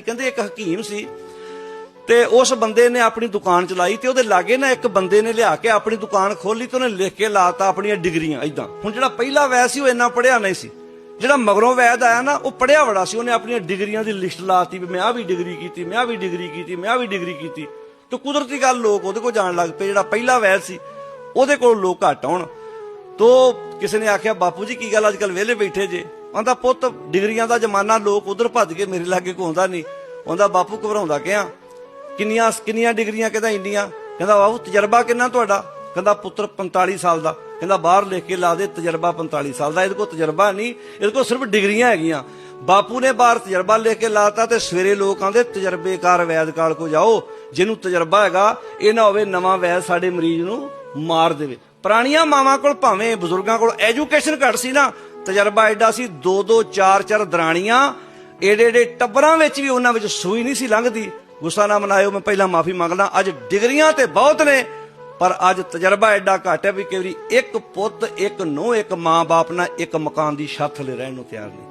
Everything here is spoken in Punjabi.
ਕਹਿੰਦੇ ਇੱਕ ਹਕੀਮ ਸੀ ਤੇ ਉਸ ਬੰਦੇ ਨੇ ਆਪਣੀ ਦੁਕਾਨ ਚਲਾਈ ਤੇ ਉਹਦੇ ਲਾਗੇ ਨਾ ਇੱਕ ਬੰਦੇ ਨੇ ਲਿਆ ਕੇ ਆਪਣੀ ਦੁਕਾਨ ਖੋਲੀ ਤੇ ਉਹਨੇ ਲਿਖ ਕੇ ਲਾਤਾ ਆਪਣੀਆਂ ਡਿਗਰੀਆਂ ਇਦਾਂ ਹੁਣ ਜਿਹੜਾ ਪਹਿਲਾ ਵੈਦ ਸੀ ਉਹ ਇੰਨਾ ਪੜਿਆ ਨਹੀਂ ਸੀ। ਜਿਹੜਾ ਮਗਰੋਂ ਵੈਦ ਆਇਆ ਨਾ, ਉਹ ਪੜਿਆ ਬੜਾ ਸੀ। ਉਹਨੇ ਆਪਣੀਆਂ ਡਿਗਰੀਆਂ ਦੀ ਲਿਸਟ ਲਾਤੀ ਵੀ ਮੈਂ ਆ ਵੀ ਡਿਗਰੀ ਕੀਤੀ, ਮੈਂ ਆ ਵੀ ਡਿਗਰੀ ਕੀਤੀ, ਮੈਂ ਆ ਵੀ ਡਿਗਰੀ ਕੀਤੀ। ਤੇ ਕੁਦਰਤੀ ਗੱਲ ਲੋਕ ਉਹਦੇ ਕੋਲ ਜਾਣ ਲੱਗ ਪਏ। ਜਿਹੜਾ ਪਹਿਲਾ ਵੈਦ ਸੀ, ਉਹਦੇ ਕੋਲ ਲੋਕ ਘੱਟ ਆਉਣ। ਤੋ ਕਿਸੇ ਨੇ ਆਖਿਆ, ਬਾਪੂ ਜੀ, ਕੀ ਗੱਲ ਅੱਜ ਕੱਲ ਵਿਹਲੇ ਬੈਠੇ ਜੇ? ਆਂਦਾ, ਪੁੱਤ, ਡਿਗਰੀਆਂ ਦਾ ਜ਼ਮਾਨਾ, ਲੋਕ ਉਧਰ ਭੱਜ ਕੇ ਮੇਰੇ ਲਾਗੇ ਘੁੰਮਦਾ ਨਹੀਂ ਆਂਦਾ, ਬਾਪੂ ਘਬਰਾਉਂਦਾ ਕਿਆ? ਕਿੰਨੀਆਂ ਕਿੰਨੀਆਂ ਡਿਗਰੀਆਂ ਕਹਿੰਦਾ ਇੰਡੀਆਂ? ਕਹਿੰਦਾ ਬਾਬੂ ਤਜਰਬਾ ਕਿੰਨਾ ਤੁਹਾਡਾ? ਕਹਿੰਦਾ, ਪੁੱਤਰ 45 ਸਾਲ ਦਾ। ਕਹਿੰਦਾ, ਬਾਹਰ ਲਿਖ ਕੇ ਲਾ ਦੇ ਤਜਰਬਾ 45 ਸਾਲ ਦਾ। ਇਹਦੇ ਕੋਲ ਤਜਰਬਾ ਨਹੀਂ ਇਹਦੇ ਕੋਲ ਸਿਰਫ ਡਿਗਰੀਆਂ ਹੈਗੀਆਂ। ਬਾਪੂ ਨੇ ਬਾਹਰ ਤਜਰਬਾ ਲਿਖ ਕੇ ਲਾਤਾ ਤੇ ਸਵੇਰੇ ਲੋਕ ਆਂਦੇ, ਤਜਰਬੇਕਾਰ ਵੈਦਕਾਲ ਕੋ ਜਾਓ, ਜਿਹਨੂੰ ਤਜਰਬਾ ਹੈਗਾ, ਇਹ ਨਾ ਹੋਵੇ ਨਵਾਂ ਵੈਦ ਸਾਡੇ ਮਰੀਜ਼ ਨੂੰ ਮਾਰ ਦੇਵੇ। ਪੁਰਾਣੀਆਂ ਮਾਵਾਂ ਕੋਲ ਭਾਵੇਂ, ਬਜ਼ੁਰਗਾਂ ਕੋਲ ਐਜੂਕੇਸ਼ਨ ਘੱਟ ਸੀ ਨਾ ਤਜਰਬਾ ਐਡਾ ਸੀ, ਦੋ ਦੋ ਚਾਰ ਚਾਰ ਦਰਾਣੀਆਂ ਏਡੇ ਏਡੇ ਟੱਬਰਾਂ ਵਿੱਚ ਵੀ ਉਹਨਾਂ ਵਿੱਚ ਸੂਈ ਨਹੀਂ ਸੀ ਲੰਘਦੀ। ਗੁੱਸਾ ਨਾ ਮਨਾਇਓ, ਮੈਂ ਪਹਿਲਾਂ ਮਾਫੀ ਮੰਗਦਾ, ਅੱਜ ਡਿਗਰੀਆਂ ਤੇ ਬਹੁਤ ਨੇ, ਪਰ ਅੱਜ ਤਜਰਬਾ ਐਡਾ ਘੱਟ ਹੈ ਵੀ ਕਈ ਵਾਰੀ ਇੱਕ ਪੁੱਤ, ਇੱਕ ਨੂੰ ਇੱਕ ਮਾਂ-ਬਾਪ ਨਾਲ ਇੱਕ ਮਕਾਨ ਦੀ ਛੱਤ ਥੱਲੇ ਰਹਿਣ ਨੂੰ ਤਿਆਰ ਨਹੀਂ।